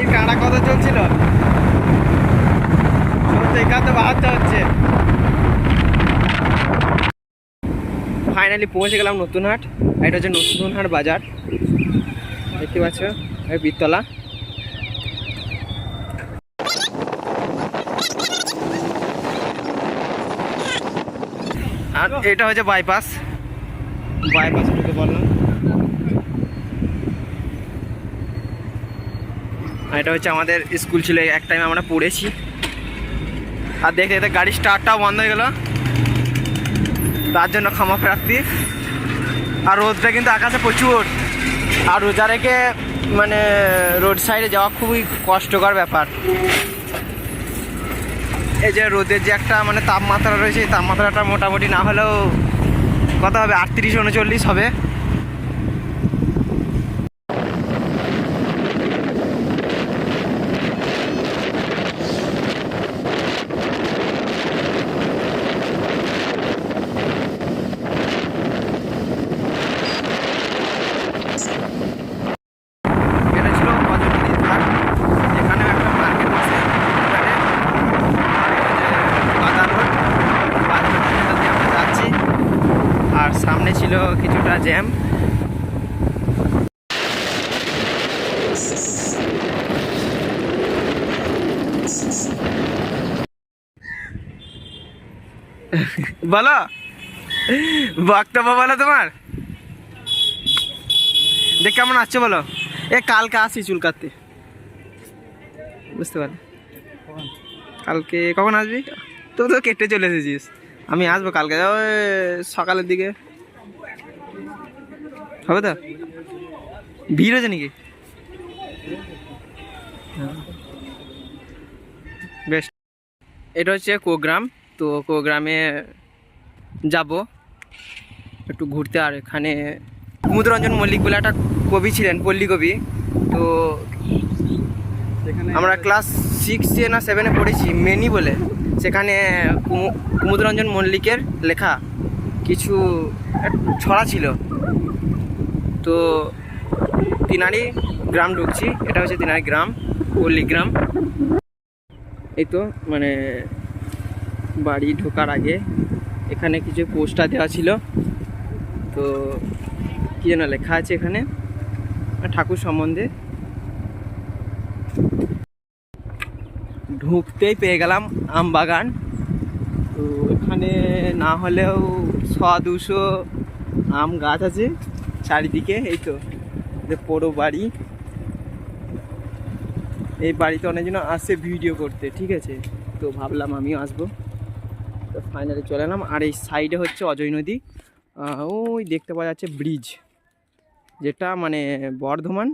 গাড়ির কাড়া কত চলছিল? তো হচ্ছে। ফাইনালি পৌঁছে গেলাম নতুনহাট এটা হচ্ছে নতুনহাট বাজার। দেখতে পাচ্ছ? বিতলা আর এটা হচ্ছে বাইপাস বাইপাস বললাম আর এটা হচ্ছে আমাদের স্কুল ছিল, এক টাইমে আমরা পড়েছি। আর দেখতে দেখতে গাড়ি স্টার্টটাও বন্ধ হয়ে গেল। তার জন্য ক্ষমা প্রার্থী আর রোদটা কিন্তু আকাশে প্রচুর। আর রোজা রেখে মানে রোড সাইডে যাওয়া খুবই কষ্টকর ব্যাপার। এই যে রোদের যে একটা মানে তাপমাত্রা রয়েছে, এই তাপমাত্রাটা মোটামুটি না হলেও কত হবে? আটত্রিশ, উনচল্লিশ হবে এটা ছিল অজন্তির ঘাট যেখানে একটা মার্কেট বসে এখানে বাজার রোড বাজার রোড যেটা দিয়ে আমরা যাচ্ছি আর সামনে ছিল কিছুটা জ্যাম। বলো, বক্তব্য বলো তোমার। দেখ কেমন আসছে বলো। এ কালকে আসি চুল কাটতে। বুঝতে পারলে? কালকে কখন আসবি? তো তো কেটে চলে এসেছিস। আমি আসব কালকে। ওই সকালের দিকে। হবে তো? ভিড় হয়েছে নাকি? বেশ। এটা হচ্ছে কোগ্রাম তো কোগ্রামে যাব। একটু ঘুরতে। আর এখানে কুমুদরঞ্জন মল্লিক বলে একটা কবি ছিলেন পল্লী কবি। তো আমরা ক্লাস সিক্সে না সেভেনে পড়েছি মেনি বলে। সেখানে কুমু- কুমুদরঞ্জন মল্লিকের লেখা কিছু ছড়া ছিল। তো তিনারি গ্রাম ঢুকছি, এটা হচ্ছে তিনারি গ্রাম, পল্লী গ্রাম। এই তো মানে বাড়ি ঢোকার আগে এখানে কিছু পোস্টার দেওয়া ছিল। তো কি যেন লেখা আছে এখানে, ঠাকুর সম্বন্ধে। ঢুকতেই পেয়ে গেলাম আম বাগান। তো এখানে না হলেও ছ দুশো আম গাছ আছে। চারিদিকে, এই তো, যে বড়ো বাড়ি। এই বাড়িতে অনেকজন আসে ভিডিও করতে, ঠিক আছে? তো ভাবলাম আমিও আসব। তো ফাইনালি চলে এলাম, আর এই সাইডে হচ্ছে অজয় নদী। ওই দেখতে পাওয়া যাচ্ছে ব্রিজ যেটা মানে বর্ধমান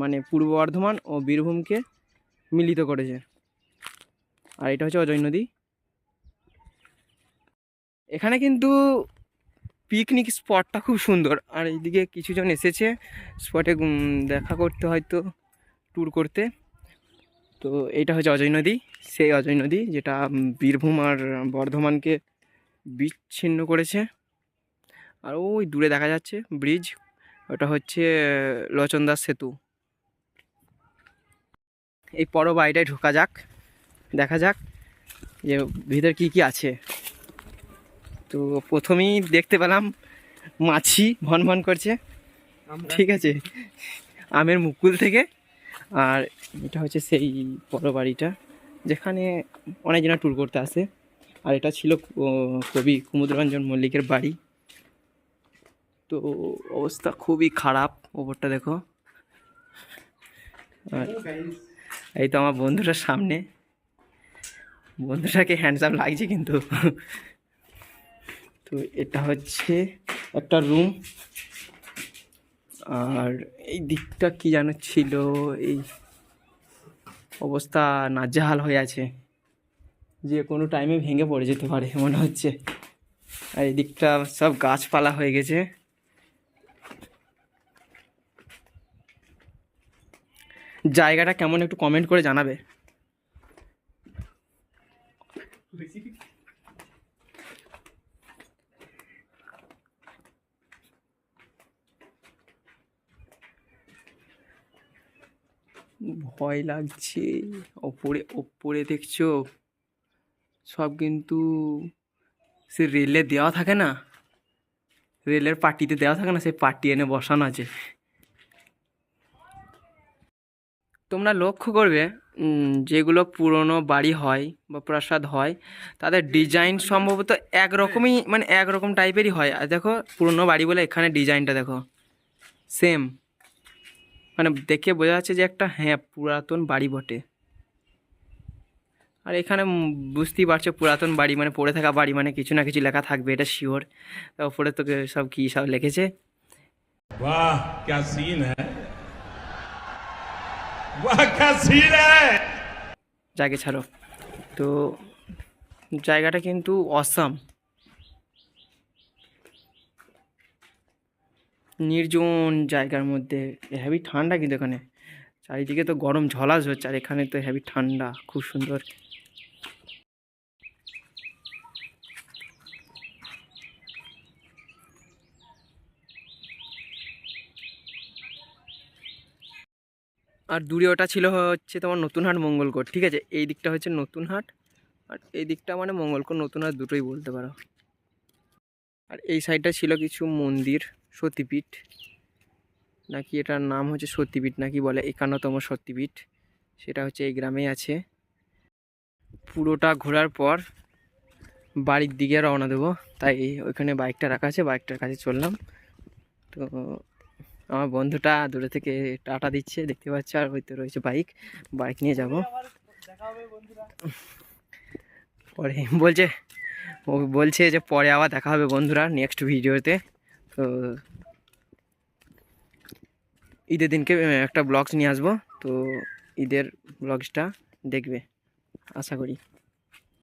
মানে পূর্ব বর্ধমান ও বীরভূমকে মিলিত করেছে। আর এটা হচ্ছে অজয় নদী। এখানে কিন্তু পিকনিক স্পটটা খুব সুন্দর। আর এইদিকে কিছুজন এসেছে স্পটে দেখা করতে হয়তো ট্যুর করতে। তো এইটা হচ্ছে অজয় নদী। সেই অজয় নদী যেটা বীরভূম আর বর্ধমানকে বিচ্ছিন্ন করেছে। আর ওই দূরে দেখা যাচ্ছে ব্রিজ ওটা হচ্ছে লচনদাস সেতু। এই বড় বাড়িটায় ঢোকা যাক, দেখা যাক যে ভিতর কি কি আছে। তো প্রথমেই দেখতে পেলাম মাছি ভন ভন করছে ঠিক আছে? আমের মুকুল থেকে। আর এটা হচ্ছে সেই বড় বাড়িটা যেখানে অনেকজনা ট্যুর করতে আসে। আর এটা ছিল কবি কুমুদরঞ্জন মল্লিকের বাড়ি। তো অবস্থা খুবই খারাপ ওপরটা দেখো। আর এই তো আমার বন্ধুটার সামনে। বন্ধুটাকে হ্যান্ডসাম লাগছে কিন্তু। তো এটা হচ্ছে একটা রুম আর এই দিকটা কি যেন ছিল, এই অবস্থা নাজেহাল হয়ে আছে। যে কোনো টাইমে ভেঙে পড়ে যেতে পারে, মনে হচ্ছে। আর এই দিকটা সব গাছপালা হয়ে গেছে। জায়গাটা কেমন একটু কমেন্ট করে জানাবে। ভয় লাগছে। ওপরে ওপরে দেখছ? সব কিন্তু সে রেলে দেওয়া থাকে না? রেলের পার্টিতে দেওয়া থাকে না? সেই পার্টি এনে বসানো আছে। তোমরা লক্ষ্য করবে যেগুলো পুরনো বাড়ি হয় বা প্রাসাদ হয়, তাদের ডিজাইন সম্ভবত একরকমই মানে একরকম টাইপেরই হয়। আর দেখো, পুরনো বাড়ি বলে এখানে ডিজাইনটা দেখো। সেম মানে দেখে বোঝা যাচ্ছে যে একটা হ্যাঁ পুরাতন বাড়ি বটে আর এখানে উম বুঝতেই পারছো পুরাতন বাড়ি মানে পড়ে থাকা বাড়ি মানে কিছু না কিছু লেখা থাকবে এটা শিওর ওপরে তোকে সব কী সব লিখেছে वाह क्या सीन है वाह क्या सीन है যাকে ছাড়ো তো জায়গাটা কিন্তু অসাম নির্জন জায়গার মধ্যে হেভি ঠান্ডা কিন্তু এখানে। চারিদিকে তো গরম ঝলাস হচ্ছে, আর এখানে তো হেভি ঠান্ডা, খুব সুন্দর। আর দূরে ওটা ছিল হচ্ছে তোমার নতুন হাট মঙ্গলকোট, ঠিক আছে? এই দিকটা হচ্ছে নতুন হাট আর এই দিকটা মানে মঙ্গলকোট নতুন হাট দুটোই বলতে পারো। আর এই সাইডটা ছিল কিছু মন্দির। সতীপীঠ। নাকি এটার নাম হচ্ছে সতীপীঠ, নাকি বলে একান্নতম সতীপীঠ, সেটা হচ্ছে এই গ্রামেই আছে। পুরোটা ঘোরার পর বাড়ির দিকে রওনা দেবো। তাই ওইখানে বাইকটা রাখা আছে, বাইকটার কাছে চললাম। তো আমার বন্ধুটা দূরে থেকে টাটা দিচ্ছে, দেখতে পাচ্ছ? আর হয়তো রয়েছে বাইক বাইক নিয়ে যাব। পরে বলছে, ও বলছে যে পরে আবার দেখা হবে বন্ধুরা নেক্সট ভিডিওতে। তো ঈদের দিনকে একটা ব্লগস নিয়ে আসব। তো ঈদের ব্লগসটা দেখবে আশা করি।